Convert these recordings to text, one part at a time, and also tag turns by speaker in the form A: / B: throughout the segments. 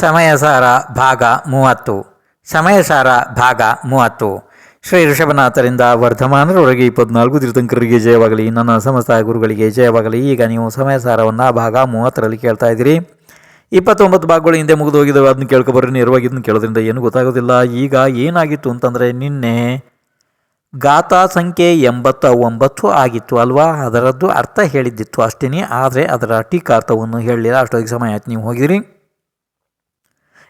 A: ಸಮಯಸಾರ ಭಾಗ ಮೂವತ್ತು. ಸಮಯಸಾರ ಭಾಗ ಮೂವತ್ತು. ಶ್ರೀ ಋಷಭನಾಥರಿಂದ ವರ್ಧಮಾನರೊಳಗೆ ಇಪ್ಪತ್ನಾಲ್ಕು ತೀರ್ಥಂಕರಿಗೆ ಜಯವಾಗಲಿ. ನನ್ನ ಸಮಸ್ತ ಗುರುಗಳಿಗೆ ಜಯವಾಗಲಿ. ಈಗ ನೀವು ಸಮಯಸಾರವನ್ನು ಭಾಗ ಮೂವತ್ತರಲ್ಲಿ ಕೇಳ್ತಾ ಇದ್ದೀರಿ. ಇಪ್ಪತ್ತೊಂಬತ್ತು ಭಾಗಗಳು ಹಿಂದೆ ಮುಗಿದು ಹೋಗಿದ್ದಾವೆ ಅದನ್ನು ಕೇಳ್ಕೊಬರ್ರಿ. ನೇರವಾಗಿ ಇದನ್ನು ಕೇಳೋದ್ರಿಂದ ಏನು ಗೊತ್ತಾಗೋದಿಲ್ಲ. ಈಗ ಏನಾಗಿತ್ತು ಅಂತಂದರೆ ನಿನ್ನೆ ಗಾಥಾ ಸಂಖ್ಯೆ ಎಂಬತ್ತ ಒಂಬತ್ತು ಆಗಿತ್ತು ಅಲ್ವಾ? ಅದರದ್ದು ಅರ್ಥ ಹೇಳಿದ್ದಿತ್ತು ಅಷ್ಟೇ ಆದರೆ ಅದರ ಟೀಕಾರ್ಥವನ್ನು ಹೇಳಲಿಲ್ಲ. ಅಷ್ಟೊತ್ತಿಗೆ ಸಮಯ ಆಯ್ತು. ನೀವು ಹೋಗಿರಿ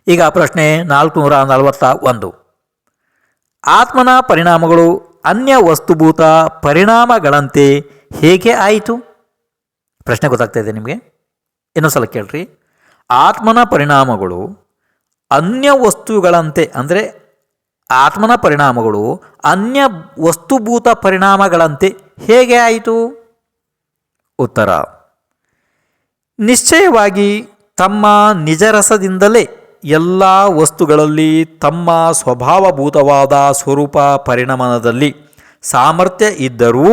A: ಈಗ ಪ್ರಶ್ನೆ ನಾಲ್ಕುನೂರ ನಲವತ್ತ ಒಂದು. ಆತ್ಮನ ಪರಿಣಾಮಗಳು ಅನ್ಯ ವಸ್ತುಭೂತ ಪರಿಣಾಮಗಳಂತೆ ಹೇಗೆ ಆಯಿತು? ಪ್ರಶ್ನೆ ಗೊತ್ತಾಗ್ತಾ ಇದೆ ನಿಮಗೆ. ಇನ್ನೊಂದ್ಸಲ ಕೇಳ್ರಿ. ಆತ್ಮನ ಪರಿಣಾಮಗಳು ಅನ್ಯ ವಸ್ತುಗಳಂತೆ, ಅಂದರೆ ಆತ್ಮನ ಪರಿಣಾಮಗಳು ಅನ್ಯ ವಸ್ತುಭೂತ ಪರಿಣಾಮಗಳಂತೆ ಹೇಗೆ ಆಯಿತು? ಉತ್ತರ. ನಿಶ್ಚಯವಾಗಿ ತಮ್ಮ ನಿಜರಸದಿಂದಲೇ ಎಲ್ಲ ವಸ್ತುಗಳಲ್ಲಿ ತಮ್ಮ ಸ್ವಭಾವಭೂತವಾದ ಸ್ವರೂಪ ಪರಿಣಮನದಲ್ಲಿ ಸಾಮರ್ಥ್ಯ ಇದ್ದರೂ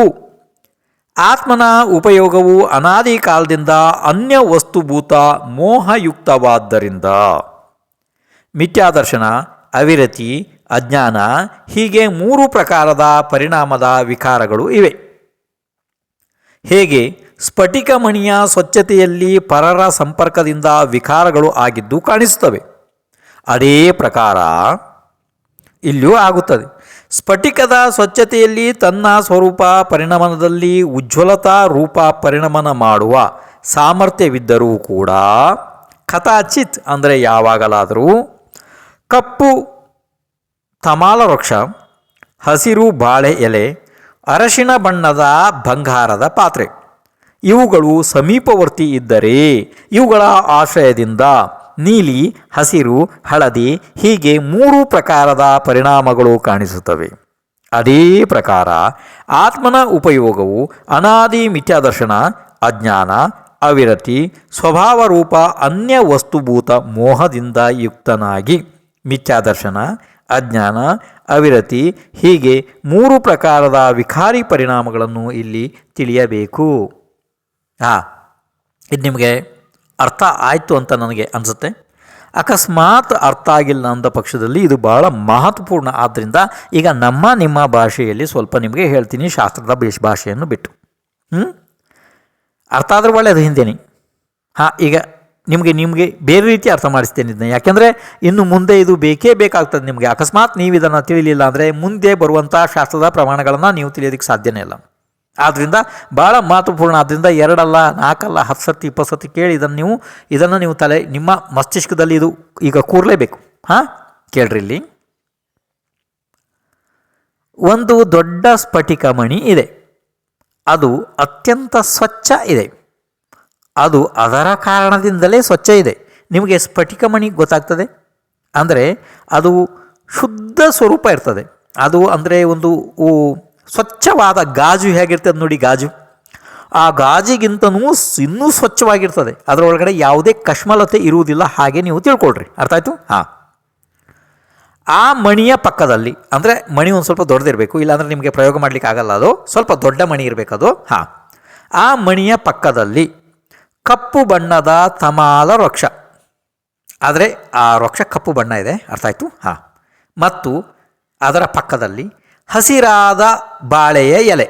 A: ಆತ್ಮನ ಉಪಯೋಗವು ಅನಾದಿ ಕಾಲದಿಂದ ಅನ್ಯ ವಸ್ತುಭೂತ ಮೋಹಯುಕ್ತವಾದ್ದರಿಂದ. ಮಿಥ್ಯಾದರ್ಶನ, ಅವಿರತಿ, ಅಜ್ಞಾನ ಹೀಗೆ ಮೂರು ಪ್ರಕಾರದ ಪರಿಣಾಮದ ವಿಕಾರಗಳು ಇವೆ. ಹೇಗೆ? ಸ್ಫಟಿಕ ಮಣಿಯ ಸ್ವಚ್ಛತೆಯಲ್ಲಿ ಪರರ ಸಂಪರ್ಕದಿಂದ ವಿಕಾರಗಳು ಆಗಿದ್ದು ಕಾಣಿಸುತ್ತವೆ. ಅದೇ ಪ್ರಕಾರ ಇಲ್ಲಿಯೂ ಆಗುತ್ತದೆ. ಸ್ಫಟಿಕದ ಸ್ವಚ್ಛತೆಯಲ್ಲಿ ತನ್ನ ಸ್ವರೂಪ ಪರಿಣಮನದಲ್ಲಿ ಉಜ್ವಲತಾ ರೂಪ ಪರಿಣಮನ ಮಾಡುವ ಸಾಮರ್ಥ್ಯವಿದ್ದರೂ ಕೂಡ ಕಥಾಚಿತ್ ಅಂದರೆ ಯಾವಾಗಲಾದರೂ ಕಪ್ಪು ತಮಾಲ ವೃಕ್ಷ ಹಸಿರು ಬಾಳೆ ಎಲೆ, ಅರಶಿಣ ಬಣ್ಣದ ಬಂಗಾರದ ಪಾತ್ರೆ ಇವುಗಳು ಸಮೀಪವರ್ತಿ ಇದ್ದರೆ ಇವುಗಳ ಆಶ್ರಯದಿಂದ ನೀಲಿ, ಹಸಿರು, ಹಳದಿ ಹೀಗೆ ಮೂರು ಪ್ರಕಾರದ ಪರಿಣಾಮಗಳು ಕಾಣಿಸುತ್ತವೆ. ಅದೇ ಪ್ರಕಾರ ಆತ್ಮನ ಉಪಯೋಗವು ಅನಾದಿ ಮಿಥ್ಯಾದರ್ಶನ, ಅಜ್ಞಾನ, ಅವಿರತಿ, ಸ್ವಭಾವರೂಪ, ಅನ್ಯ ವಸ್ತುಭೂತ ಮೋಹದಿಂದ ಯುಕ್ತನಾಗಿ ಮಿಥ್ಯಾದರ್ಶನ, ಅಜ್ಞಾನ, ಅವಿರತಿ ಹೀಗೆ ಮೂರು ಪ್ರಕಾರದ ವಿಕಾರಿ ಪರಿಣಾಮಗಳನ್ನು ಇಲ್ಲಿ ತಿಳಿಯಬೇಕು. ಹಾಂ ಇದು ನಿಮಗೆ ಅರ್ಥ ಆಯಿತು ಅಂತ ನನಗೆ ಅನಿಸುತ್ತೆ. ಅಕಸ್ಮಾತ್ ಅರ್ಥ ಆಗಿಲ್ಲ ಅಂದ ಪಕ್ಷದಲ್ಲಿ ಇದು ಬಹಳ ಮಹತ್ವಪೂರ್ಣ. ಆದ್ದರಿಂದ ಈಗ ನಮ್ಮ ನಿಮ್ಮ ಭಾಷೆಯಲ್ಲಿ ಸ್ವಲ್ಪ ನಿಮಗೆ ಹೇಳ್ತೀನಿ ಶಾಸ್ತ್ರದ ಬೇಷ್ ಭಾಷೆಯನ್ನು ಬಿಟ್ಟು. ಹ್ಞೂ ಅರ್ಥ ಆದ್ರೆ ಒಳ್ಳೆಯದು ಹಿಂದೇನೆ. ಹಾಂ, ಈಗ ನಿಮಗೆ ನಿಮಗೆ ಬೇರೆ ರೀತಿ ಅರ್ಥ ಮಾಡಿಸ್ತೇನೆ ಇದನ್ನ. ಯಾಕೆಂದರೆ ಇನ್ನು ಮುಂದೆ ಇದು ಬೇಕೇ ಬೇಕಾಗ್ತದೆ ನಿಮಗೆ. ಅಕಸ್ಮಾತ್ ನೀವು ಇದನ್ನು ತಿಳಿಲಿಲ್ಲ ಅಂದರೆ ಮುಂದೆ ಬರುವಂಥ ಶಾಸ್ತ್ರದ ಪ್ರಮಾಣಗಳನ್ನು ನೀವು ತಿಳಿಯೋದಕ್ಕೆ ಸಾಧ್ಯನೇ ಇಲ್ಲ. ಆದ್ದರಿಂದ ಭಾಳ ಮಹತ್ವಪೂರ್ಣ. ಆದ್ದರಿಂದ ಎರಡಲ್ಲ, ನಾಲ್ಕಲ್ಲ ಹತ್ತು ಸತಿ ಇಪ್ಪತ್ತು ಸತಿ ಕೇಳಿ ಇದನ್ನು ನೀವು ಇದನ್ನು ನೀವು ತಲೆ, ನಿಮ್ಮ ಮಸ್ತಿಷ್ಕದಲ್ಲಿ ಇದು ಈಗ ಕೂರಲೇಬೇಕು. ಹಾಂ? ಕೇಳ್ರಿ ಇಲ್ಲಿ. ಒಂದು ದೊಡ್ಡ ಸ್ಫಟಿಕ ಮಣಿ ಇದೆ. ಅದು ಅತ್ಯಂತ ಸ್ವಚ್ಛ ಇದೆ. ಅದು ಅದರ ಕಾರಣದಿಂದಲೇ ಸ್ವಚ್ಛ ಇದೆ. ನಿಮಗೆ ಸ್ಫಟಿಕ ಮಣಿ ಗೊತ್ತಾಗ್ತದೆ? ಅಂದರೆ ಅದು ಶುದ್ಧ ಸ್ವರೂಪ ಇರ್ತದೆ. ಅದು ಅಂದರೆ ಒಂದು ಸ್ವಚ್ಛವಾದ ಗಾಜು ಹೇಗಿರ್ತದೆ ನೋಡಿ ಗಾಜು. ಆ ಗಾಜಿಗಿಂತನೂ ಇನ್ನೂ ಸ್ವಚ್ಛವಾಗಿರ್ತದೆ. ಅದರೊಳಗಡೆ ಯಾವುದೇ ಕಶ್ಮಲತೆ ಇರುವುದಿಲ್ಲ ಹಾಗೆ ನೀವು ತಿಳ್ಕೊಳ್ರಿ. ಅರ್ಥ ಆಯಿತು? ಹಾಂ. ಆ ಮಣಿಯ ಪಕ್ಕದಲ್ಲಿ, ಅಂದರೆ ಮಣಿ ಒಂದು ಸ್ವಲ್ಪ ದೊಡ್ಡದಿರಬೇಕು, ಇಲ್ಲಾಂದರೆ ನಿಮಗೆ ಪ್ರಯೋಗ ಮಾಡಲಿಕ್ಕೆ ಆಗಲ್ಲ ಅದು, ಸ್ವಲ್ಪ ದೊಡ್ಡ ಮಣಿ ಇರಬೇಕು ಅದು ಹಾಂ. ಆ ಮಣಿಯ ಪಕ್ಕದಲ್ಲಿ ಕಪ್ಪು ಬಣ್ಣದ ತಮಾಲ ವೃಕ್ಷ. ಆದರೆ ಆ ವೃಕ್ಷ ಕಪ್ಪು ಬಣ್ಣ ಇದೆ, ಅರ್ಥ ಆಯಿತು? ಹಾಂ. ಮತ್ತು ಅದರ ಪಕ್ಕದಲ್ಲಿ ಹಸಿರಾದ ಬಾಳೆಯ ಎಲೆ?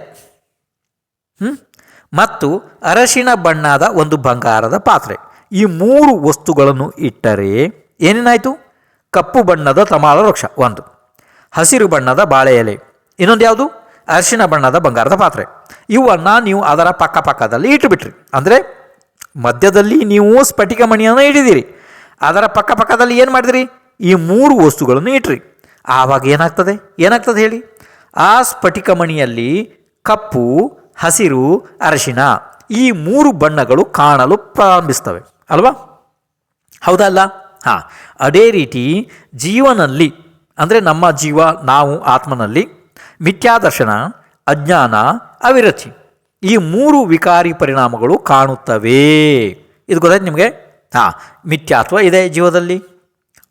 A: ಮತ್ತು ಅರಶಿನ ಬಣ್ಣದ ಒಂದು ಬಂಗಾರದ ಪಾತ್ರೆ. ಈ ಮೂರು ವಸ್ತುಗಳನ್ನು ಇಟ್ಟರೆ ಏನೇನಾಯಿತು? ಕಪ್ಪು ಬಣ್ಣದ ತಮಾಲ ವೃಕ್ಷ, ಒಂದು. ಹಸಿರು ಬಣ್ಣದ ಬಾಳೆ ಎಲೆ. ಇನ್ನೊಂದು ಯಾವುದು? ಅರಿಶಿಣ ಬಣ್ಣದ ಬಂಗಾರದ ಪಾತ್ರೆ. ಇವನ್ನು ನೀವು ಅದರ ಪಕ್ಕ ಪಕ್ಕದಲ್ಲಿ ಇಟ್ಟುಬಿಟ್ರಿ. ಅಂದರೆ ಮಧ್ಯದಲ್ಲಿ ನೀವು ಸ್ಫಟಿಕ ಮಣಿಯನ್ನು ಇಟ್ಟಿದ್ದೀರಿ. ಅದರ ಪಕ್ಕ ಪಕ್ಕದಲ್ಲಿ ಏನು ಮಾಡಿದಿರಿ? ಈ ಮೂರು ವಸ್ತುಗಳನ್ನು ಇಟ್ರಿ. ಆವಾಗ ಏನಾಗ್ತದೆ? ಏನಾಗ್ತದೆ ಹೇಳಿ? ಆ ಸ್ಫಟಿಕಮಣಿಯಲ್ಲಿ ಕಪ್ಪು, ಹಸಿರು ಅರಶಿನ ಈ ಮೂರು ಬಣ್ಣಗಳು ಕಾಣಲು ಪ್ರಾರಂಭಿಸ್ತವೆ ಅಲ್ವಾ? ಹೌದಲ್ಲ ಹಾಂ. ಅದೇ ರೀತಿ ಜೀವನಲ್ಲಿ, ಅಂದರೆ ನಮ್ಮ ಜೀವ, ನಾವು, ಆತ್ಮನಲ್ಲಿ ಮಿಥ್ಯಾದರ್ಶನ, ಅಜ್ಞಾನ, ಅವಿರತಿ ಈ ಮೂರು ವಿಕಾರಿ ಪರಿಣಾಮಗಳು ಕಾಣುತ್ತವೆ. ಇದು ಗೊತ್ತಾಯ್ತು ನಿಮಗೆ? ಹಾಂ. ಮಿಥ್ಯಾತ್ವ ಇದೆ ಜೀವದಲ್ಲಿ.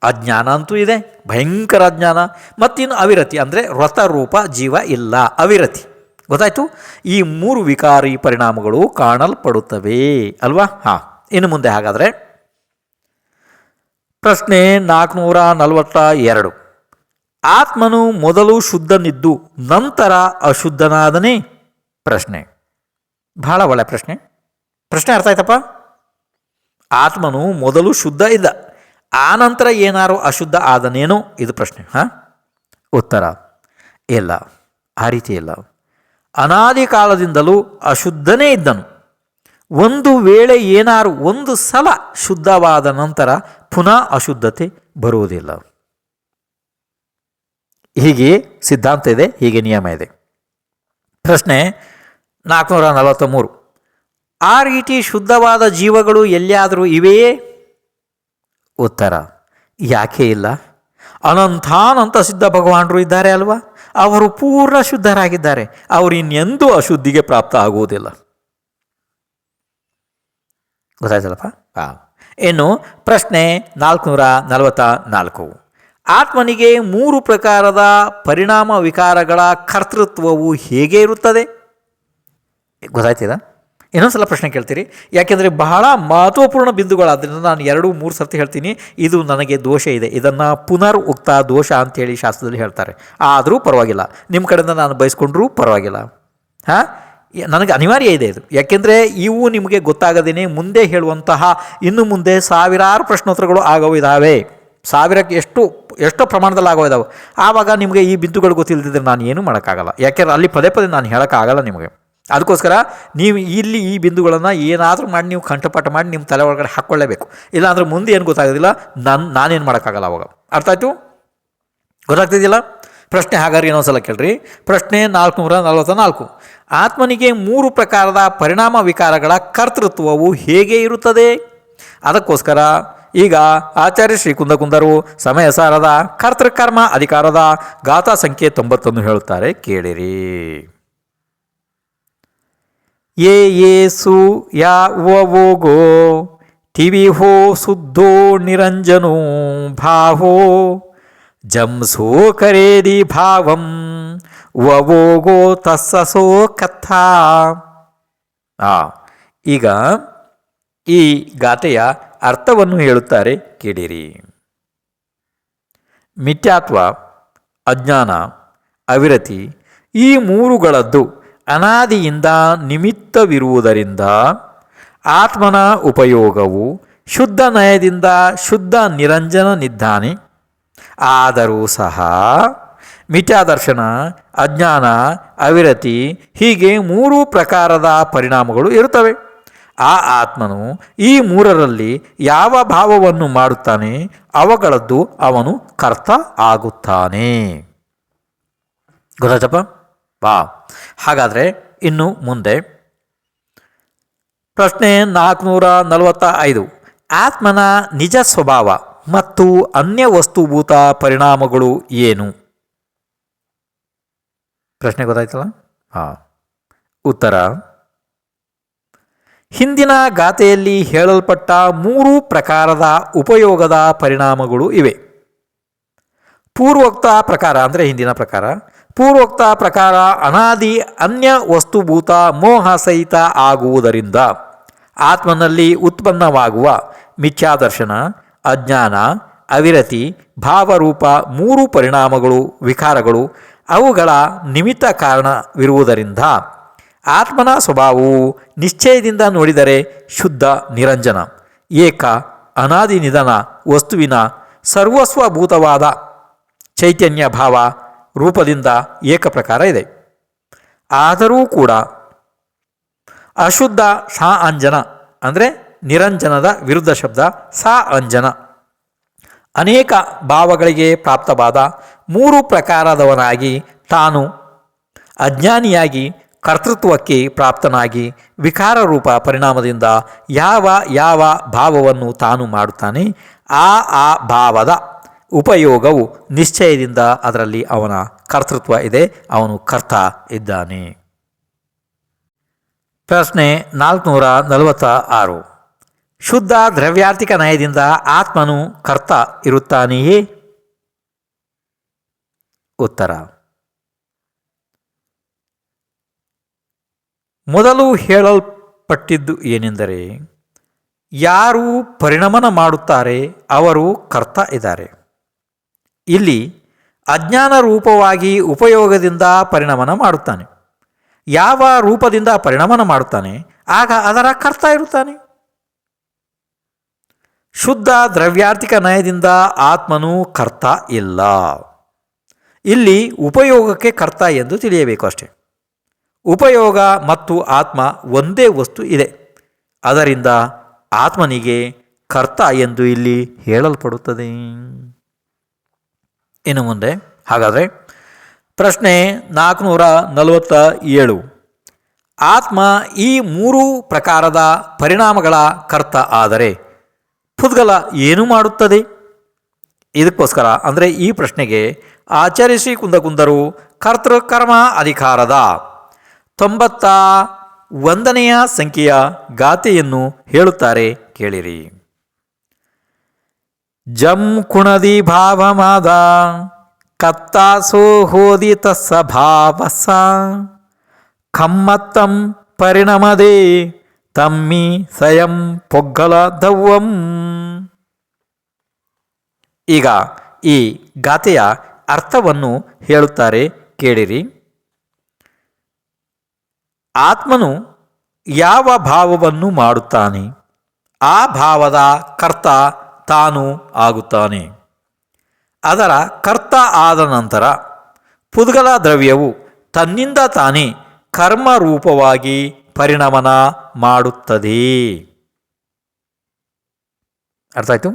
A: ಅಜ್ಞಾನ ಅಂತೂ ಇದೆ, ಭಯಂಕರ ಜ್ಞಾನ ಮತ್ತಿನ್ನು ಅವಿರತಿ ಅಂದರೆ ವ್ರತರೂಪ ಜೀವ ಇಲ್ಲ, ಅವಿರತಿ. ಗೊತ್ತಾಯ್ತು? ಈ ಮೂರು ವಿಕಾರಿ ಪರಿಣಾಮಗಳು ಕಾಣಲ್ಪಡುತ್ತವೆ, ಅಲ್ವಾ? ಹಾಂ, ಇನ್ನು ಮುಂದೆ ಹಾಗಾದರೆ ಪ್ರಶ್ನೆ ನಾಲ್ಕುನೂರ ನಲವತ್ತ ಎರಡು. ಆತ್ಮನು ಮೊದಲು ಶುದ್ಧನಿದ್ದು ನಂತರ ಅಶುದ್ಧನಾದನೇ? ಪ್ರಶ್ನೆ. ಬಹಳ ಒಳ್ಳೆ ಪ್ರಶ್ನೆ. ಪ್ರಶ್ನೆ ಅರ್ಥ ಆಯ್ತಪ್ಪ? ಆತ್ಮನು ಮೊದಲು ಶುದ್ಧ ಇದ್ದ. ಆ ನಂತರ ಏನಾರು ಅಶುದ್ಧ ಆದನೇನು? ಇದು ಪ್ರಶ್ನೆ. ಹಾಂ? ಉತ್ತರ. ಇಲ್ಲ. ಆ ರೀತಿ ಇಲ್ಲ. ಅನಾದಿ ಕಾಲದಿಂದಲೂ ಅಶುದ್ಧನೇ ಇದ್ದನು. ಒಂದು ವೇಳೆ ಏನಾರು ಒಂದು ಸಲ ಶುದ್ಧವಾದ ನಂತರ ಪುನಃ ಅಶುದ್ಧತೆ ಬರುವುದಿಲ್ಲ. ಹೀಗೆ ಸಿದ್ಧಾಂತ ಇದೆ, ಹೀಗೆ ನಿಯಮ ಇದೆ. ಪ್ರಶ್ನೆ ನಾಲ್ಕುನೂರ ನಲವತ್ತ ಮೂರು ಆ ರೀತಿ ಶುದ್ಧವಾದ ಜೀವಗಳು ಎಲ್ಲಿಯಾದರೂ ಇವೆಯೇ? ಉತ್ತರ ಯಾಕೆ ಇಲ್ಲ? ಅನಂತಾನಂತ ಸಿದ್ಧ ಭಗವಾನರು ಇದ್ದಾರೆ ಅಲ್ವಾ? ಅವರು ಪೂರ್ಣ ಶುದ್ಧರಾಗಿದ್ದಾರೆ. ಅವರು ಇನ್ನೆಂದೂ ಅಶುದ್ಧಿಗೆ ಪ್ರಾಪ್ತ ಆಗುವುದಿಲ್ಲ. ಗೊತ್ತಾಯ್ತಲ್ಲಪ್ಪ? ಹಾಂ. ಇನ್ನು ಪ್ರಶ್ನೆ ನಾಲ್ಕುನೂರ ನಲವತ್ತ ನಾಲ್ಕು. ಆತ್ಮನಿಗೆ ಮೂರು ಪ್ರಕಾರದ ಪರಿಣಾಮ ವಿಕಾರಗಳ ಕರ್ತೃತ್ವವು ಹೇಗೆ ಇರುತ್ತದೆ? ಗೊತ್ತಾಯ್ತಿದ? ಇನ್ನೊಂದ್ಸಲ ಪ್ರಶ್ನೆ ಕೇಳ್ತೀರಿ. ಯಾಕೆಂದರೆ ಬಹಳ ಮಹತ್ವಪೂರ್ಣ ಬಿಂದುಗಳಾದ್ದರಿಂದ ನಾನು ಎರಡು, ಮೂರು ಸರ್ತಿ ಹೇಳ್ತೀನಿ, ಇದು ನನಗೆ ದೋಷ ಇದೆ. ಇದನ್ನು ಪುನರ್ ಉಕ್ತ ದೋಷ ಅಂತೇಳಿ ಶಾಸ್ತ್ರದಲ್ಲಿ ಹೇಳ್ತಾರೆ. ಆದರೂ ಪರವಾಗಿಲ್ಲ. ನಿಮ್ಮ ಕಡೆಯಿಂದ ನಾನು ಬಯಸ್ಕೊಂಡ್ರೂ ಪರವಾಗಿಲ್ಲ. ಹಾಂ? ನನಗೆ ಅನಿವಾರ್ಯ ಇದೆ ಇದು. ಯಾಕೆಂದರೆ ಇವು ನಿಮಗೆ ಗೊತ್ತಾಗದೇನೆ ಮುಂದೆ ಹೇಳುವಂತಹ ಇನ್ನು ಮುಂದೆ ಸಾವಿರಾರು ಪ್ರಶ್ನೋತ್ತರಗಳು ಆಗೋ ಇದ್ದಾವೆ ಸಾವಿರಕ್ಕೆ ಎಷ್ಟು, ಎಷ್ಟೋ ಪ್ರಮಾಣದಲ್ಲಿ ಆಗೋ ಇದಾವೆ ಆವಾಗ ನಿಮಗೆ ಈ ಬಿಂದುಗಳು ಗೊತ್ತಿಲ್ಲದಿದ್ದರೆ ನಾನು ಏನೂ ಮಾಡೋಕ್ಕಾಗಲ್ಲ. ಯಾಕೆಂದರೆ ಅಲ್ಲಿ ಪದೇ ಪದೇ ನಾನು ಹೇಳೋಕ್ಕಾಗಲ್ಲ ನಿಮಗೆ. ಅದಕ್ಕೋಸ್ಕರ ನೀವು ಇಲ್ಲಿ ಈ ಬಿಂದುಗಳನ್ನು ಏನಾದರೂ ಮಾಡಿ ನೀವು ಕಂಠಪಾಠ ಮಾಡಿ ನಿಮ್ಮ ತಲೆ ಒಳಗಡೆ ಹಾಕ್ಕೊಳ್ಳೇಬೇಕು. ಇಲ್ಲಾಂದ್ರೆ ಮುಂದೆ ಏನು ಗೊತ್ತಾಗೋದಿಲ್ಲ, ನಾನು, ನಾನೇನು ಮಾಡೋಕ್ಕಾಗಲ್ಲ ಅವಾಗ. ಅರ್ಥ ಆಯಿತು ಗೊತ್ತಾಗ್ತಿದ್ದಿಲ್ಲ ಪ್ರಶ್ನೆ ಹಾಗಾದ್ರೆ ಸಲ ಕೇಳ್ರಿ. ಪ್ರಶ್ನೆ ನಾಲ್ಕುನೂರ ನಲವತ್ತ ನಾಲ್ಕು. ಆತ್ಮನಿಗೆ ಮೂರು ಪ್ರಕಾರದ ಪರಿಣಾಮ ವಿಕಾರಗಳ ಕರ್ತೃತ್ವವು ಹೇಗೆ ಇರುತ್ತದೆ? ಅದಕ್ಕೋಸ್ಕರ ಈಗ ಆಚಾರ್ಯ ಶ್ರೀ ಕುಂದಕುಂದರು ಸಮಯ ಸಾರದ ಕರ್ತೃಕರ್ಮ ಅಧಿಕಾರದ ಗಾಥಾ ಸಂಖ್ಯೆ ತೊಂಬತ್ತನ್ನು ಹೇಳುತ್ತಾರೆ, ಕೇಳಿರಿ. ಯೇ ಯೇಸು ಯಾ ಟಿವಿ ಹೋ ಸುದ್ದೋ ನಿರಂಜನೋ ಭಾವೋ ಜಂಸೋ ಕರೇದಿ ಭಾವಂ ವವೋಗೋ ತಸ್ಸಸೋ ಕಥಾ. ಆ, ಈಗ ಈ ಗಾಥೆಯ ಅರ್ಥವನ್ನು ಹೇಳುತ್ತಾರೆ ಕೇಳಿರಿ. ಮಿಥ್ಯಾತ್ವ, ಅಜ್ಞಾನ, ಅವಿರತಿ ಈ ಮೂರುಗಳದ್ದು ಅನಾದಿಯಿಂದ ನಿಮಿತ್ತವಿರುವುದರಿಂದ ಆತ್ಮನ ಉಪಯೋಗವು ಶುದ್ಧ ನಯದಿಂದ ಶುದ್ಧ ನಿರಂಜನ ನಿರಂಜನನಿದ್ದಾನೆ ಆದರೂ ಸಹ ಮಿಥ್ಯಾದರ್ಶನ, ಅಜ್ಞಾನ, ಅವಿರತಿ ಹೀಗೆ ಮೂರು ಪ್ರಕಾರದ ಪರಿಣಾಮಗಳು ಇರುತ್ತವೆ. ಆ ಆತ್ಮನು ಈ ಮೂರರಲ್ಲಿ ಯಾವ ಭಾವವನ್ನು ಮಾಡುತ್ತಾನೆ ಅವುಗಳದ್ದು ಅವನು ಕರ್ತ ಆಗುತ್ತಾನೆ. ಗೊತ್ತಾಯ್ತಪ್ಪ? ಬಾ ಹಾಗಾದರೆ ಇನ್ನು ಮುಂದೆ. ಪ್ರಶ್ನೆ ನಾಲ್ಕುನೂರ ನಲವತ್ತ ಐದು ಆತ್ಮನ ನಿಜ ಸ್ವಭಾವ ಮತ್ತು ಅನ್ಯ ವಸ್ತುಭೂತ ಪರಿಣಾಮಗಳು ಏನು? ಪ್ರಶ್ನೆ ಗೊತ್ತಾಯ್ತಲ್ಲ? ಹಾಂ. ಉತ್ತರ. ಹಿಂದಿನ ಗಾಥೆಯಲ್ಲಿ ಹೇಳಲ್ಪಟ್ಟ ಮೂರು ಪ್ರಕಾರದ ಉಪಯೋಗದ ಪರಿಣಾಮಗಳು ಇವೆ. ಪೂರ್ವೋಕ್ತ ಪ್ರಕಾರ ಅಂದರೆ ಹಿಂದಿನ ಪ್ರಕಾರ. ಪೂರ್ವೋಕ್ತ ಪ್ರಕಾರ ಅನಾದಿ ಅನ್ಯ ವಸ್ತುಭೂತ ಮೋಹ ಸಹಿತ ಆಗುವುದರಿಂದ ಆತ್ಮನಲ್ಲಿ ಉತ್ಪನ್ನವಾಗುವ ಮಿಥ್ಯಾದರ್ಶನ, ಅಜ್ಞಾನ, ಅವಿರತಿ, ಭಾವರೂಪ ಮೂರು ಪರಿಣಾಮಗಳು, ವಿಕಾರಗಳು ಅವುಗಳ ನಿಮಿತ್ತ ಕಾರಣವಿರುವುದರಿಂದ ಆತ್ಮನ ಸ್ವಭಾವವು ನಿಶ್ಚಯದಿಂದ ನೋಡಿದರೆ ಶುದ್ಧ ನಿರಂಜನ, ಏಕ ಅನಾದಿ ನಿಧನ ವಸ್ತುವಿನ ಸರ್ವಸ್ವಭೂತವಾದ ಚೈತನ್ಯ ಭಾವ ರೂಪದಿಂದ ಏಕ ಪ್ರಕಾರ ಇದೆ. ಆದರೂ ಕೂಡ ಅಶುದ್ಧ ಸಾ ಅಂಜನ ಅಂದರೆ ನಿರಂಜನದ ವಿರುದ್ಧ ಶಬ್ದ ಸಾ ಅಂಜನ. ಅನೇಕ ಭಾವಗಳಿಗೆ ಪ್ರಾಪ್ತವಾದ ಮೂರು ಪ್ರಕಾರದವನಾಗಿ ತಾನು ಅಜ್ಞಾನಿಯಾಗಿ ಕರ್ತೃತ್ವಕ್ಕೆ ಪ್ರಾಪ್ತನಾಗಿ ವಿಕಾರ ರೂಪ ಪರಿಣಾಮದಿಂದ ಯಾವ ಯಾವ ಭಾವವನ್ನು ತಾನು ಮಾಡುತ್ತಾನೆ ಆ ಆ ಭಾವದ ಉಪಯೋಗವು ನಿಶ್ಚಯದಿಂದ ಅದರಲ್ಲಿ ಅವನ ಕರ್ತೃತ್ವ ಇದೆ, ಅವನು ಕರ್ತ ಇದ್ದಾನೆ. ಪ್ರಶ್ನೆ ನಾಲ್ಕುನೂರ ನಲವತ್ತ ಆರು ಶುದ್ಧ ದ್ರವ್ಯಾರ್ಥಿಕ ನಯದಿಂದ ಆತ್ಮನು ಕರ್ತ ಇರುತ್ತಾನೆಯೇ? ಉತ್ತರ. ಮೊದಲು ಹೇಳಲ್ಪಟ್ಟಿದ್ದು ಏನೆಂದರೆ, ಯಾರು ಪರಿಣಮನ ಮಾಡುತ್ತಾರೆ, ಅವರು ಕರ್ತ ಇದ್ದಾರೆ. ಇಲ್ಲಿ ಅಜ್ಞಾನ ರೂಪವಾಗಿ ಉಪಯೋಗದಿಂದ ಪರಿಣಮನ ಮಾಡುತ್ತಾನೆ. ಯಾವ ರೂಪದಿಂದ ಪರಿಣಮನ ಮಾಡುತ್ತಾನೆ, ಆಗ ಅದರ ಕರ್ತ ಇರುತ್ತಾನೆ. ಶುದ್ಧ ದ್ರವ್ಯಾರ್ಥಿಕ ನಯದಿಂದ ಆತ್ಮನು ಕರ್ತ ಇಲ್ಲ. ಇಲ್ಲಿ ಉಪಯೋಗಕ್ಕೆ ಕರ್ತ ಎಂದು ತಿಳಿಯಬೇಕು ಅಷ್ಟೆ. ಉಪಯೋಗ ಮತ್ತು ಆತ್ಮ ಒಂದೇ ವಸ್ತು ಇದೆ. ಅದರಿಂದ ಆತ್ಮನಿಗೆ ಕರ್ತ ಎಂದು ಇಲ್ಲಿ ಹೇಳಲ್ಪಡುತ್ತದೆ. ಇನ್ನು ಮುಂದೆ. ಹಾಗಾದರೆ ಪ್ರಶ್ನೆ ನಾಲ್ಕುನೂರ ನಲವತ್ತ ಏಳು ಆತ್ಮ ಈ ಮೂರು ಪ್ರಕಾರದ ಪರಿಣಾಮಗಳ ಕರ್ತ ಆದರೆ ಪುದ್ಗಲ ಏನು ಮಾಡುತ್ತದೆ? ಇದಕ್ಕೋಸ್ಕರ ಅಂದರೆ ಈ ಪ್ರಶ್ನೆಗೆ ಆಚರಿಸಿ ಕುಂದಕುಂದರು ಕರ್ತೃಕರ್ಮ ಅಧಿಕಾರದ ತೊಂಬತ್ತ ಒಂದನೆಯ ಸಂಖ್ಯೆಯ ಗಾಥೆಯನ್ನು ಹೇಳುತ್ತಾರೆ ಕೇಳಿರಿ. ಜಂ ಕುಣದಿ ಭಾವಮಾದ, ಕತ್ತಾಸೋ ಹೋದಿ ತಸ್ಸ ಭಾವಸ ಖಮ್ಮತ್ತಂ ಪರಿಣಮದೆ, ತಮ್ಮಿ ಸ್ವಯಂ ಪೊಗ್ಗಲ ದವ್ವಂ. ಈಗ ಈ ಗಾತೆಯ ಅರ್ಥವನ್ನು ಹೇಳುತ್ತಾರೆ ಕೇಳಿರಿ. ಆತ್ಮನು ಯಾವ ಭಾವವನ್ನು ಮಾಡುತ್ತಾನೆ? ಆ ಭಾವದ ಕರ್ತ ತಾನು ಆಗುತ್ತಾನೆ. ಅದರ ಕರ್ತ ಆದ ನಂತರ ಪುದ್ಗಲ ದ್ರವ್ಯವು ತನ್ನಿಂದ ತಾನೇ ಕರ್ಮ ರೂಪವಾಗಿ ಪರಿಣಮನ ಮಾಡುತ್ತದೆ. ಅರ್ಥ ಆಯಿತು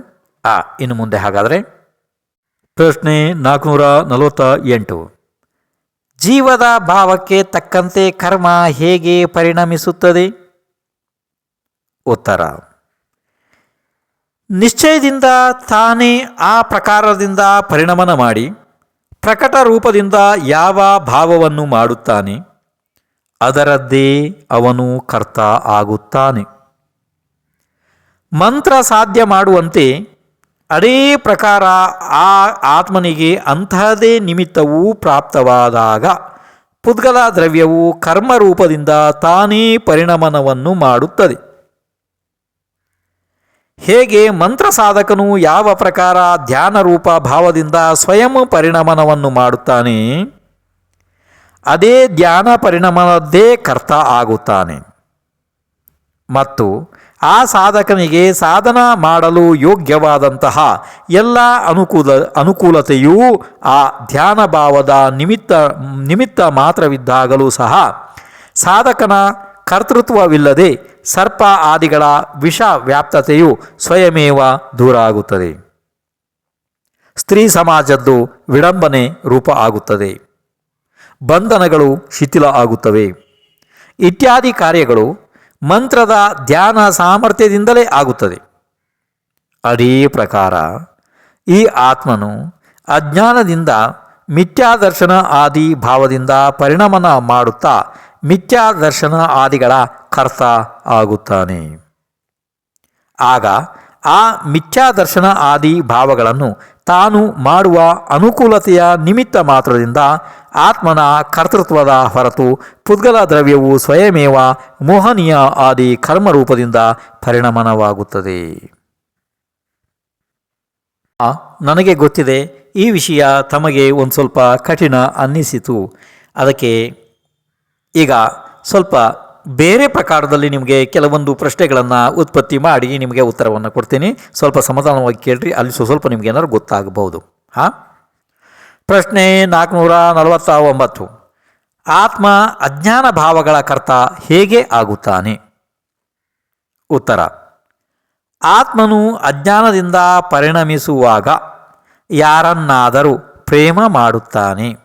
A: ಆ, ಇನ್ನು ಮುಂದೆ ಹಾಗಾದರೆ ಪ್ರಶ್ನೆ ನಾಲ್ಕುನೂರ ನಲವತ್ತ ಎಂಟು ಜೀವದ ಭಾವಕ್ಕೆ ತಕ್ಕಂತೆ ಕರ್ಮ ಹೇಗೆ ಪರಿಣಮಿಸುತ್ತದೆ? ಉತ್ತರ. ನಿಶ್ಚಯದಿಂದ ತಾನೇ ಆ ಪ್ರಕಾರದಿಂದ ಪರಿಣಮನ ಮಾಡಿ ಪ್ರಕಟ ರೂಪದಿಂದ ಯಾವ ಭಾವವನ್ನು ಮಾಡುತ್ತಾನೆ, ಅದರದ್ದೇ ಅವನು ಕರ್ತ ಆಗುತ್ತಾನೆ. ಮಂತ್ರ ಸಾಧ್ಯ ಮಾಡುವಂತೆ ಅದೇ ಪ್ರಕಾರ ಆ ಆತ್ಮನಿಗೆ ಅಂತಹದೇ ನಿಮಿತ್ತವೂ ಪ್ರಾಪ್ತವಾದಾಗ ಪುದ್ಗಲ ದ್ರವ್ಯವು ಕರ್ಮರೂಪದಿಂದ ತಾನೇ ಪರಿಣಮನವನ್ನು ಮಾಡುತ್ತದೆ. ಹೇಗೆ ಮಂತ್ರ ಸಾಧಕನು ಯಾವ ಪ್ರಕಾರ ಧ್ಯಾನ ರೂಪ ಭಾವದಿಂದ ಸ್ವಯಂ ಪರಿಣಮನವನ್ನು ಮಾಡುತ್ತಾನೆ? ಅದೇ ಧ್ಯಾನ ಪರಿಣಮನದ್ದೇ ಕರ್ತ ಆಗುತ್ತಾನೆ. ಮತ್ತು ಆ ಸಾಧಕನಿಗೆ ಸಾಧನ ಮಾಡಲು ಯೋಗ್ಯವಾದಂತಹ ಎಲ್ಲ ಅನುಕೂಲ, ಅನುಕೂಲತೆಯೂ ಆ ಧ್ಯಾನ ಭಾವದ ನಿಮಿತ್ತ ನಿಮಿತ್ತ ಮಾತ್ರವಿದ್ದಾಗಲೂ ಸಹ ಸಾಧಕನ ಕರ್ತೃತ್ವವಿಲ್ಲದೆ ಸರ್ಪ ಆದಿಗಳ ವಿಷ ವ್ಯಾಪ್ತತೆಯು ಸ್ವಯಮೇವ ದೂರ ಆಗುತ್ತದೆ ಸ್ತ್ರೀ ಸಮಾಜದ್ದು ವಿಡಂಬನೆ ರೂಪ ಆಗುತ್ತದೆ. ಬಂಧನಗಳು ಶಿಥಿಲ ಆಗುತ್ತವೆ. ಇತ್ಯಾದಿ ಕಾರ್ಯಗಳು ಮಂತ್ರದ ಧ್ಯಾನ ಸಾಮರ್ಥ್ಯದಿಂದಲೇ ಆಗುತ್ತದೆ. ಅದೇ ಪ್ರಕಾರ ಈ ಆತ್ಮನು ಅಜ್ಞಾನದಿಂದ ಮಿಥ್ಯಾದರ್ಶನ ಆದಿ ಭಾವದಿಂದ ಪರಿಣಮನ ಮಾಡುತ್ತಾ ಮಿಥ್ಯಾದರ್ಶನ ಆದಿಗಳ ಕರ್ತ ಆಗುತ್ತಾನೆ. ಆಗ ಆ ಮಿಥ್ಯಾದರ್ಶನ ಆದಿ ಭಾವಗಳನ್ನು ತಾನು ಮಾಡುವ ಅನುಕೂಲತೆಯ ನಿಮಿತ್ತ ಮಾತ್ರದಿಂದ ಆತ್ಮನ ಕರ್ತೃತ್ವದ ಹೊರತು ಪುದ್ಗಲ ದ್ರವ್ಯವು ಸ್ವಯಮೇವ ಮೋಹನೀಯ ಆದಿ ಕರ್ಮರೂಪದಿಂದ ಪರಿಣಮನವಾಗುತ್ತದೆ. ನನಗೆ ಗೊತ್ತಿದೆ, ಈ ವಿಷಯ ತಮಗೆ ಒಂದು ಸ್ವಲ್ಪ ಕಠಿಣ ಅನ್ನಿಸಿತು. ಅದಕ್ಕೆ ಈಗ ಸ್ವಲ್ಪ ಬೇರೆ ಪ್ರಕಾರದಲ್ಲಿ ನಿಮಗೆ ಕೆಲವೊಂದು ಪ್ರಶ್ನೆಗಳನ್ನು ಉತ್ಪತ್ತಿ ಮಾಡಿ ನಿಮಗೆ ಉತ್ತರವನ್ನು ಕೊಡ್ತೀನಿ. ಸ್ವಲ್ಪ ಸಮಾಧಾನವಾಗಿ ಕೇಳ್ರಿ, ಅಲ್ಲಿ ಸ್ವ- ಸ್ವಲ್ಪ ನಿಮ್ಗೆ ಏನಾದ್ರು ಗೊತ್ತಾಗಬಹುದು. ಹಾಂ? ಪ್ರಶ್ನೆ ನಾಲ್ಕುನೂರ ನಲವತ್ತ ಒಂಬತ್ತು ಆತ್ಮ ಅಜ್ಞಾನ ಭಾವಗಳ ಕರ್ತ ಹೇಗೆ ಆಗುತ್ತಾನೆ? ಉತ್ತರ. ಆತ್ಮನು ಅಜ್ಞಾನದಿಂದ ಪರಿಣಮಿಸುವಾಗ ಯಾರನ್ನಾದರೂ ಪ್ರೇಮ ಮಾಡುತ್ತಾನೆ.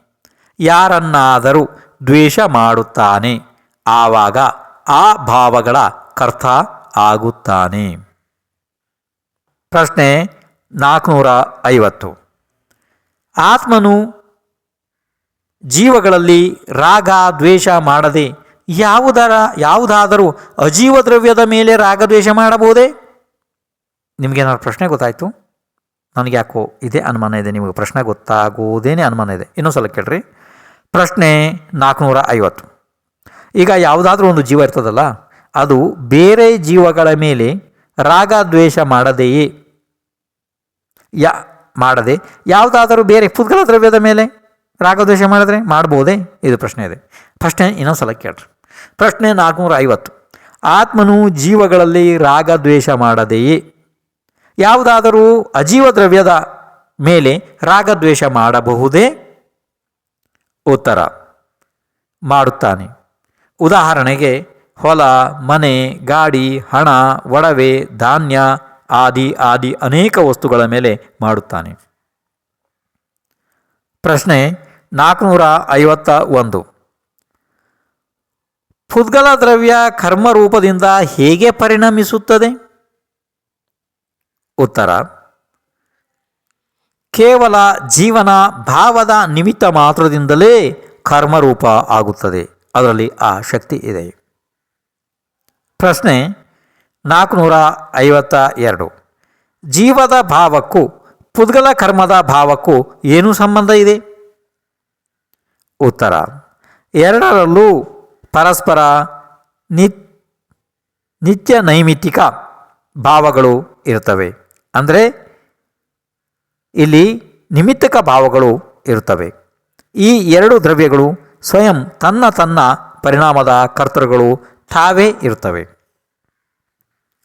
A: ಯಾರನ್ನಾದರೂ ದ್ವೇಷ ಮಾಡುತ್ತಾನೆ ಆವಾಗ ಆ ಭಾವಗಳ ಕರ್ತ ಆಗುತ್ತಾನೆ. ಪ್ರಶ್ನೆ ನಾಲ್ಕುನೂರ ಐವತ್ತು. ಆತ್ಮನು ಜೀವಗಳಲ್ಲಿ ರಾಗ ದ್ವೇಷ ಮಾಡದೆ ಯಾವುದರ ಯಾವುದಾದರೂ ಅಜೀವ ದ್ರವ್ಯದ ಮೇಲೆ ರಾಗದ್ವೇಷ ಮಾಡಬಹುದೇ? ನಿಮಗೇನಾದ್ರು ಪ್ರಶ್ನೆ ಗೊತ್ತಾಯಿತು? ನನಗೆ ಯಾಕೋ ಇದೇ ಅನುಮಾನ ಇದೆ, ನಿಮಗೆ ಪ್ರಶ್ನೆ ಗೊತ್ತಾಗುವುದೇನೆ ಅನುಮಾನ ಇದೆ. ಇನ್ನೊಂದು ಸಲ ಕೇಳ್ರಿ. ಪ್ರಶ್ನೆ ನಾಲ್ಕುನೂರ ಐವತ್ತು. ಈಗ ಯಾವುದಾದ್ರೂ ಒಂದು ಜೀವ ಇರ್ತದಲ್ಲ, ಅದು ಬೇರೆ ಜೀವಗಳ ಮೇಲೆ ರಾಗ ದ್ವೇಷ ಮಾಡದೆಯೇ? ಯಾ, ಮಾಡದೆ. ಯಾವುದಾದರೂ ಬೇರೆ ಪುದ್ಗಲ ದ್ರವ್ಯದ ಮೇಲೆ ರಾಗದ್ವೇಷ ಮಾಡಿದ್ರೆ ಮಾಡ್ಬೋದೇ? ಇದು ಪ್ರಶ್ನೆ ಇದೆ. ಪ್ರಶ್ನೆ ಇನ್ನೊಂದು ಸಲ ಕೇಳ್ರಿ. ಪ್ರಶ್ನೆ ನಾಲ್ಕುನೂರ ಐವತ್ತು. ಆತ್ಮನು ಜೀವಗಳಲ್ಲಿ ರಾಗದ್ವೇಷ ಮಾಡದೆಯೇ? ಯಾವುದಾದರೂ ಅಜೀವ ದ್ರವ್ಯದ ಮೇಲೆ ರಾಗದ್ವೇಷ ಮಾಡಬಹುದೇ? ಉತ್ತರ ಮಾಡುತ್ತಾನೆ. ಉದಾಹರಣೆಗೆ, ಹೊಲ, ಮನೆ, ಗಾಡಿ, ಹಣ, ಒಡವೆ, ಧಾನ್ಯ ಆದಿ ಆದಿ ಅನೇಕ ವಸ್ತುಗಳ ಮೇಲೆ ಮಾಡುತ್ತಾನೆ. ಪ್ರಶ್ನೆ ನಾಲ್ಕುನೂರ ಐವತ್ತ ಒಂದು ಪುದ್ಗಲ ದ್ರವ್ಯ ಕರ್ಮರೂಪದಿಂದ ಹೇಗೆ ಪರಿಣಮಿಸುತ್ತದೆ? ಉತ್ತರ ಕೇವಲ ಜೀವನ ಭಾವದ ನಿಮಿತ್ತ ಮಾತ್ರದಿಂದಲೇ ಕರ್ಮರೂಪ ಆಗುತ್ತದೆ. ಅದರಲ್ಲಿ ಆ ಶಕ್ತಿ ಇದೆ. ಪ್ರಶ್ನೆ ನಾಲ್ಕುನೂರ ಐವತ್ತ ಎರಡು. ಜೀವದ ಭಾವಕ್ಕೂ ಪುದ್ಗಲ ಕರ್ಮದ ಭಾವಕ್ಕೂ ಏನು ಸಂಬಂಧ ಇದೆ? ಉತ್ತರ. ಎರಡರಲ್ಲೂ ಪರಸ್ಪರ ನಿತ್, ನಿತ್ಯ ನೈಮಿತ್ತಿಕ ಭಾವಗಳು ಇರ್ತವೆ ಅಂದರೆ ಇಲ್ಲಿ ನಿಮಿತ್ತಕ ಭಾವಗಳು ಇರುತ್ತವೆ. ಈ ಎರಡು ದ್ರವ್ಯಗಳು ಸ್ವಯಂ ತನ್ನ ತನ್ನ ಪರಿಣಾಮದ ಕರ್ತೃಗಳು ತಾವೇ ಇರುತ್ತವೆ.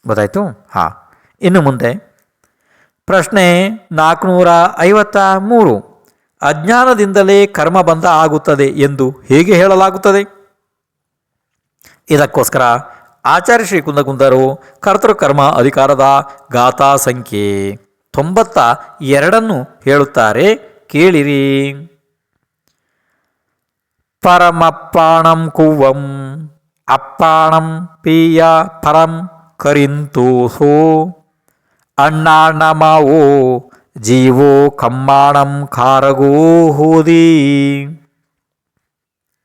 A: ಗೊತ್ತಾಯಿತು? ಹಾಂ. ಇನ್ನು ಮುಂದೆ. ಪ್ರಶ್ನೆ ನಾಲ್ಕುನೂರ ಐವತ್ತ ಮೂರು. ಅಜ್ಞಾನದಿಂದಲೇ ಕರ್ಮಬಂಧ ಆಗುತ್ತದೆ ಎಂದು ಹೇಗೆ ಹೇಳಲಾಗುತ್ತದೆ? ಇದಕ್ಕೋಸ್ಕರ ಆಚಾರ್ಯ ಶ್ರೀ ಕುಂದಗುಂದರು ಕರ್ತೃಕರ್ಮ ಅಧಿಕಾರದ ಗಾಥಾ ಸಂಖ್ಯೆ ತೊಂಬತ್ತ ಎರಡನ್ನು ಹೇಳುತ್ತಾರೆ, ಕೇಳಿರಿ. ಪರಮಪ್ಪಾಣಂ ಕುವಂ ಅಪ್ಪಾಣಂ ಪೀಯ ಪರಂ ಕರಿಂತೂ ಸೋ ಅಣ್ಣಾಣಮಾವೋ ಜೀವೋ ಕಮ್ಮಾಣಂ ಖಾರಗೋ ಹೋದಿ.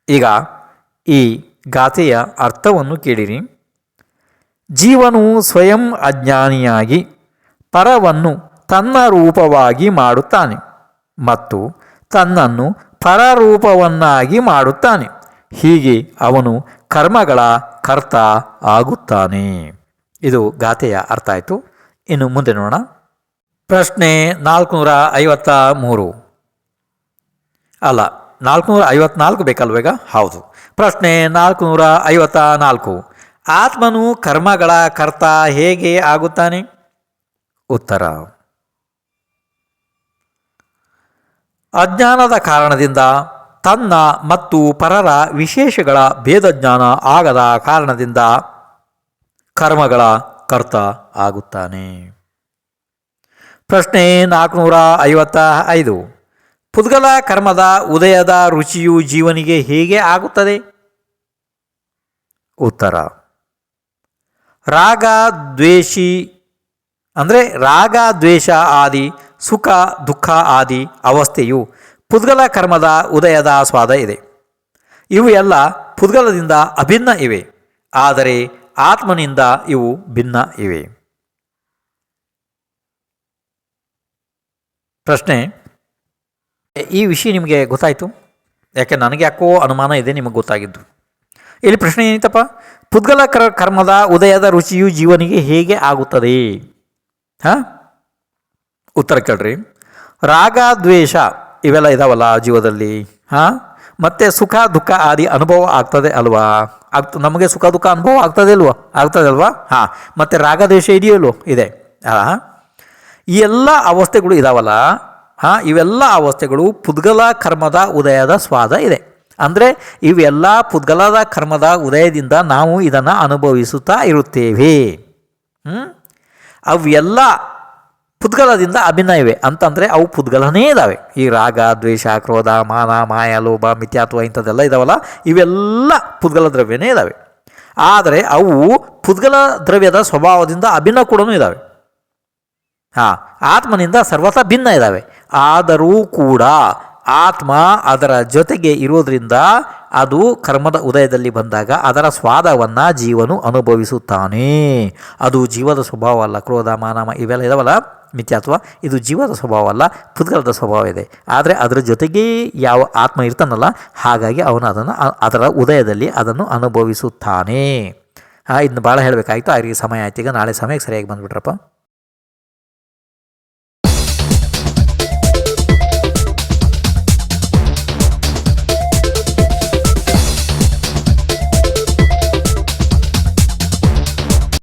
A: ಈಗ ಈ ಗಾಥೆಯ ಅರ್ಥವನ್ನು ಕೇಳಿರಿ. ಜೀವನು ಸ್ವಯಂ ಅಜ್ಞಾನಿಯಾಗಿ, ಪರವನ್ನು ತನ್ನ ರೂಪವಾಗಿ ಮಾಡುತ್ತಾನೆ ಮತ್ತು ತನ್ನನ್ನು ಪರರೂಪವನ್ನಾಗಿ ಮಾಡುತ್ತಾನೆ. ಹೀಗೆ ಅವನು ಕರ್ಮಗಳ ಕರ್ತ ಆಗುತ್ತಾನೆ. ಇದು ಗಾಥೆಯ ಅರ್ಥ ಆಯಿತು. ಇನ್ನು ಮುಂದೆ ನೋಡೋಣ. ಪ್ರಶ್ನೆ ನಾಲ್ಕುನೂರ ಐವತ್ತ ಮೂರು. ಅಲ್ಲ, ನಾಲ್ಕುನೂರ ಐವತ್ನಾಲ್ಕು ಬೇಕಲ್ವ ಈಗ? ಹೌದು. ಪ್ರಶ್ನೆ ನಾಲ್ಕುನೂರ ಐವತ್ತ ನಾಲ್ಕು. ಆತ್ಮನು ಕರ್ಮಗಳ ಕರ್ತ ಹೇಗೆ ಆಗುತ್ತಾನೆ? ಉತ್ತರ. ಅಜ್ಞಾನದ ಕಾರಣದಿಂದ ತನ್ನ ಮತ್ತು ಪರರ ವಿಶೇಷಗಳ ಭೇದಜ್ಞಾನ ಆಗದ ಕಾರಣದಿಂದ ಕರ್ಮಗಳ ಕರ್ತ ಆಗುತ್ತಾನೆ. ಪ್ರಶ್ನೆ ನಾಲ್ಕುನೂರ ಐವತ್ತ ಐದು ಪುದ್ಗಲ ಕರ್ಮದ ಉದಯದ ರುಚಿಯು ಜೀವನಿಗೆ ಹೇಗೆ ಆಗುತ್ತದೆ? ಉತ್ತರ. ರಾಗ ದ್ವೇಷಿ ಅಂದರೆ ರಾಗ ದ್ವೇಷ ಆದಿ ಸುಖ, ದುಃಖ ಆದಿ ಅವಸ್ಥೆಯು ಪುದ್ಗಲ ಕರ್ಮದ ಉದಯದ ಸ್ವಾದ ಇದೆ. ಇವು ಎಲ್ಲ ಪುದ್ಗಲದಿಂದ ಅಭಿನ್ನ ಇವೆ. ಆದರೆ ಆತ್ಮನಿಂದ ಇವು ಭಿನ್ನ ಇವೆ. ಪ್ರಶ್ನೆ, ಈ ವಿಷಯ ನಿಮಗೆ ಗೊತ್ತಾಯಿತು? ಯಾಕೆ ನನಗೆ ಯಾಕೋ ಅನುಮಾನ ಇದೆ ನಿಮಗೆ ಗೊತ್ತಾಗಿದ್ದು. ಇಲ್ಲಿ ಪ್ರಶ್ನೆ ಏನಿತ್ತಪ್ಪ? ಪುದ್ಗಲ ಕರ್, ಕರ್ಮದ ಉದಯದ ರುಚಿಯು ಜೀವನಿಗೆ ಹೇಗೆ ಆಗುತ್ತದೆ? ಹಾಂ? ಉತ್ತರ ಕೇಳ್ರಿ. ರಾಗ, ದ್ವೇಷ ಇವೆಲ್ಲ ಇದಾವಲ್ಲ ಜೀವದಲ್ಲಿ, ಹಾಂ? ಮತ್ತು ಸುಖ, ದುಃಖ ಆದಿ ಅನುಭವ ಆಗ್ತದೆ ಅಲ್ವಾ? ಆಗ್ತ ನಮಗೆ ಸುಖ, ದುಃಖ ಅನುಭವ ಆಗ್ತದೆ ಅಲ್ವಾ ಆಗ್ತದೆ ಅಲ್ವಾ? ಹಾಂ. ಮತ್ತು ರಾಗದ್ವೇಷ ಇದೆಯಲ್ಲೋ ಇದೆ. ಹಾಂ. ಈ ಎಲ್ಲ ಅವಸ್ಥೆಗಳು ಇದಾವಲ್ಲ, ಹಾಂ? ಇವೆಲ್ಲ ಅವಸ್ಥೆಗಳು ಪುದ್ಗಲ ಕರ್ಮದ ಉದಯದ ಸ್ವಾದ ಇದೆ. ಅಂದರೆ ಇವೆಲ್ಲ ಪುದ್ಗಲದ ಕರ್ಮದ ಉದಯದಿಂದ ನಾವು ಇದನ್ನು ಅನುಭವಿಸುತ್ತಾ ಇರುತ್ತೇವೆ. ಹ್ಞೂ ಅವೆಲ್ಲ ಪುದ್ಗಲದಿಂದ ಅಭಿನಯವೇ. ಅಂತಂದರೆ ಅವು ಪುದ್ಗಲನೇ ಇದ್ದಾವೆ ಈ ರಾಗ, ದ್ವೇಷ, ಕ್ರೋಧ, ಮಾನ, ಮಾಯ, ಲೋಭ ಮಿಥ್ಯಾತ್ವ ಇಂಥದ್ದೆಲ್ಲ ಇದಾವಲ್ಲ, ಇವೆಲ್ಲ ಪುದ್ಗಲ ದ್ರವ್ಯನೇ ಇದ್ದಾವೆ ಆದರೆ ಅವು ಪುದ್ಗಲ ದ್ರವ್ಯದ ಸ್ವಭಾವದಿಂದ ಅಭಿನ್ನ ಕೂಡ ಇದ್ದಾವೆ ಹಾಂ, ಆತ್ಮನಿಂದ ಸರ್ವಥ ಭಿನ್ನ ಇದ್ದಾವೆ ಆದರೂ ಕೂಡ ಆತ್ಮ ಅದರ ಜೊತೆಗೆ ಇರೋದ್ರಿಂದ ಅದು ಕರ್ಮದ ಉದಯದಲ್ಲಿ ಬಂದಾಗ ಅದರ ಸ್ವಾದವನ್ನು ಜೀವನು ಅನುಭವಿಸುತ್ತಾನೆ. ಅದು ಜೀವದ ಸ್ವಭಾವ ಅಲ್ಲ ಕ್ರೋಧ, ಮಾನಮ ಇವೆಲ್ಲ ಇದಾವಲ್ಲ ಮಿಥ್ಯಾತ್ವ? ಇದು ಜೀವದ ಸ್ವಭಾವ ಅಲ್ಲ ಪುದ್ಗಲದ ಸ್ವಭಾವ ಇದೆ. ಆದರೆ ಅದರ ಜೊತೆಗೆ ಯಾವ ಆತ್ಮ ಇರ್ತಾನಲ್ಲ, ಹಾಗಾಗಿ ಅವನು ಅದನ್ನು ಅದರ ಉದಯದಲ್ಲಿ ಅದನ್ನು ಅನುಭವಿಸುತ್ತಾನೆ. ಇದನ್ನು ಭಾಳ ಹೇಳಬೇಕಾಯ್ತು. ಅವರಿಗೆ ಸಮಯ ಆಯ್ತು. ಈಗ ನಾಳೆ ಸಮಯಕ್ಕೆ ಸರಿಯಾಗಿ ಬಂದುಬಿಟ್ರಪ್ಪ.